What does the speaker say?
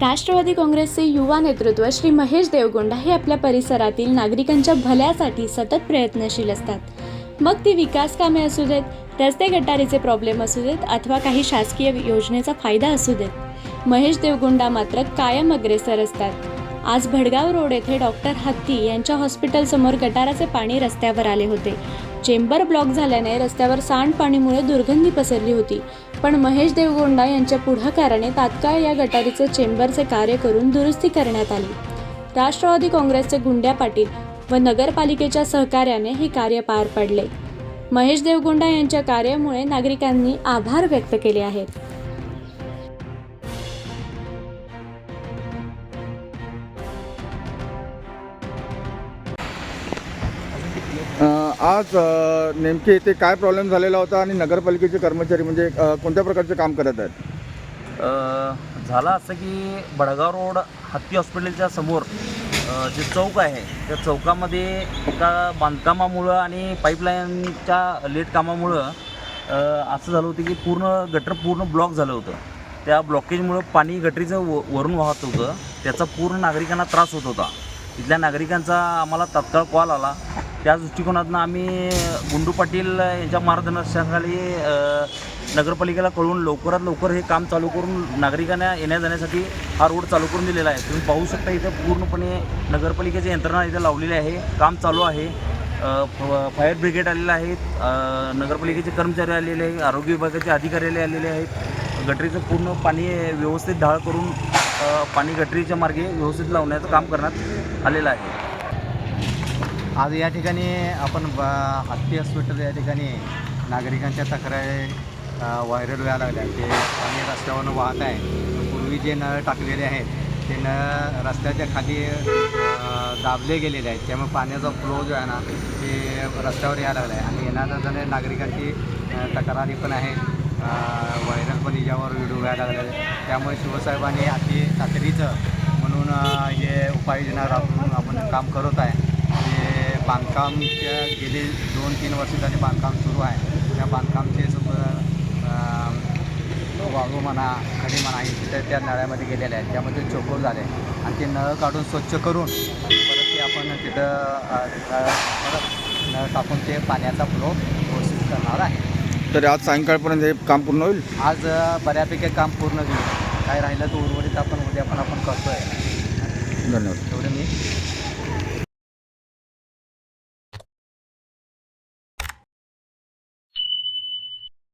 राष्ट्रवादी काँग्रेसचे युवा नेतृत्व श्री महेश देवगोंडा हे आपल्या परिसरातील नागरिकांच्या भल्यासाठी सतत प्रयत्नशील असतात. मग ती विकास कामे असू देत रस्ते गटारीचे प्रॉब्लेम असू देत अथवा काही शासकीय योजनेचा फायदा असू देत. महेश देवगोंडा मात्र कायम अग्रेसर असतात. आज भडगाव रोड येथे डॉक्टर हत्ती यांच्या हॉस्पिटलसमोर गटाराचे पाणी रस्त्यावर आले होते. चेंबर ब्लॉक झाल्याने रस्त्यावर सांडपाणीमुळे दुर्गंधी पसरली होती. पण महेश देवगोंडा यांच्या पुढाकाराने तात्काळ या गटारीचे चेंबरचे कार्य करून दुरुस्ती करण्यात आली. राष्ट्रवादी काँग्रेसचे गुंड्या पाटील व नगरपालिकेच्या सहकार्याने हे कार्य पार पडले. महेश देवगोंडा यांच्या कार्यामुळे नागरिकांनी आभार व्यक्त केले आहेत. आज नेमके इथे काय प्रॉब्लेम झालेला होता आणि नगरपालिकेचे कर्मचारी म्हणजे कोणत्या प्रकारचे काम करत आहेत? झालं असं की बडगाव रोड हत्ती हॉस्पिटलच्या समोर जे चौक आहे त्या चौकामध्ये एका बांधकामामुळं आणि पाईपलाईनच्या लेट कामामुळं असं झालं होतं की पूर्ण गटर पूर्ण ब्लॉक झालं होतं. त्या ब्लॉकेजमुळं पाणी गटरीचं व वरून वाहत होतं. त्याचा पूर्ण नागरिकांना त्रास होत होता. इथल्या नागरिकांचा आम्हाला तात्काळ कॉल आला. त्या दृष्टिकोनातून आम्ही गुंडू पाटील यांच्या मार्गदर्शनाखाली नगरपालिकेला कळून लवकरात लवकर हे काम चालू करून नागरिकांना येण्या जाण्यासाठी हा रोड चालू करून दिलेला आहे. तुम्ही पाहू शकता इथं पूर्णपणे नगरपालिकेची यंत्रणा इथं लावलेली आहे. काम चालू आहे. फ- फायर ब्रिगेड आलेलं आहे. नगरपालिकेचे कर्मचारी आलेले आहे आरोग्य विभागाचे अधिकारी आलेले आहेत. गटरीचं पूर्ण पाणी व्यवस्थित ढाळ करून पाणी गटरीच्या मार्गे व्यवस्थित लावण्याचं काम करण्यात आलेलं आहे. आज या ठिकाणी आपण ब हत्ती हॉस्पिटल या ठिकाणी नागरिकांच्या तक्रारी व्हायरल व्हायला लागल्या. ते पाणी रस्त्यावरून वाहत आहे. पूर्वी जे नळ टाकलेले आहेत ते नळ रस्त्याच्या खाली दाबले गेलेले आहेत. त्यामुळे पाण्याचा फ्लो जो आहे ना ते रस्त्यावर यायला लागला आहे. आणि येणाऱ्या जण नागरिकांची तक्रारी पण आहे व्हायरल पण याच्यावर व्हिडिओ व्हायला लागले त्यामुळे शिवसाहेबांनी अति तातडीचं म्हणून हे उपाययोजना राबवून आपण काम करत आहे. बांधकामच्या गेले दोन तीन वर्ष झाले बांधकाम सुरू आहे. त्या बांधकामचे वाळू म्हणा खडी म्हणा तिथं त्या नळ्यामध्ये गेलेले आहेत. त्यामध्ये चोकोर झाले. आणि ते नळ काढून स्वच्छ करून परत ते आपण तिथं परत नळ टाकून ते पाण्याचा फ्लो व्यवस्थित करणार आहे. तर आज सायंकाळपर्यंत हे काम पूर्ण होईल? आज बऱ्यापैकी काम पूर्ण घेऊ काय राहिलं तर उर्वरित आपण उद्या पण आपण करतो आहे धन्यवाद. तेवढं मी